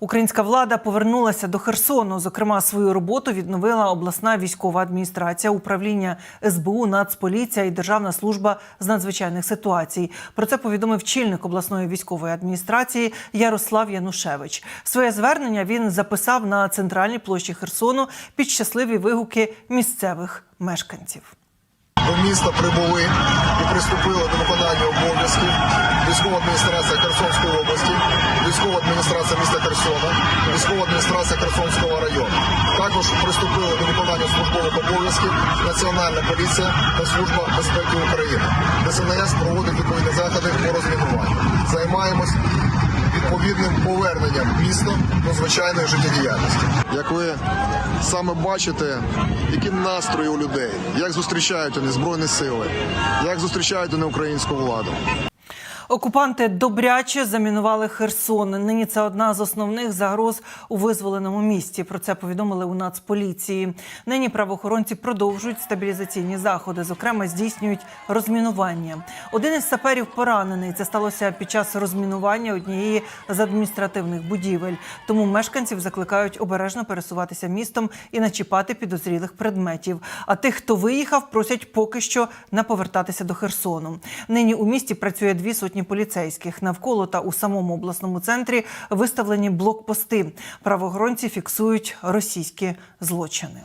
Українська влада повернулася до Херсону. Зокрема, свою роботу відновила обласна військова адміністрація, управління СБУ, Нацполіція і Державна служба з надзвичайних ситуацій. Про це повідомив чільник обласної військової адміністрації Ярослав Янушевич. Своє звернення він записав на центральній площі Херсону під щасливі вигуки місцевих мешканців. До міста прибули і приступили до виконання обов'язків військова адміністрація Херсонської області, військова адміністрація Херсона, військова адміністрація Херсонського району. Також приступили до виконання службових обов'язків Національна поліція та Служба безпеки України. ДСНС проводить відповідні заходи по розмінуванню. Займаємось відповідним поверненням міста до звичайної життєдіяльності. Як ви саме бачите, які настрої у людей, як зустрічають вони збройні сили, як зустрічають вони українську владу. Окупанти добряче замінували Херсон. Нині це одна з основних загроз у визволеному місті. Про це повідомили у Нацполіції. Нині правоохоронці продовжують стабілізаційні заходи. Зокрема, здійснюють розмінування. Один із саперів поранений. Це сталося під час розмінування однієї з адміністративних будівель. Тому мешканців закликають обережно пересуватися містом і не чіпати підозрілих предметів. А тих, хто виїхав, просять поки що не повертатися до Херсону. Нині у місті працює дві сотні поліцейських. Навколо та у самому обласному центрі виставлені блокпости. Правоохоронці фіксують російські злочини.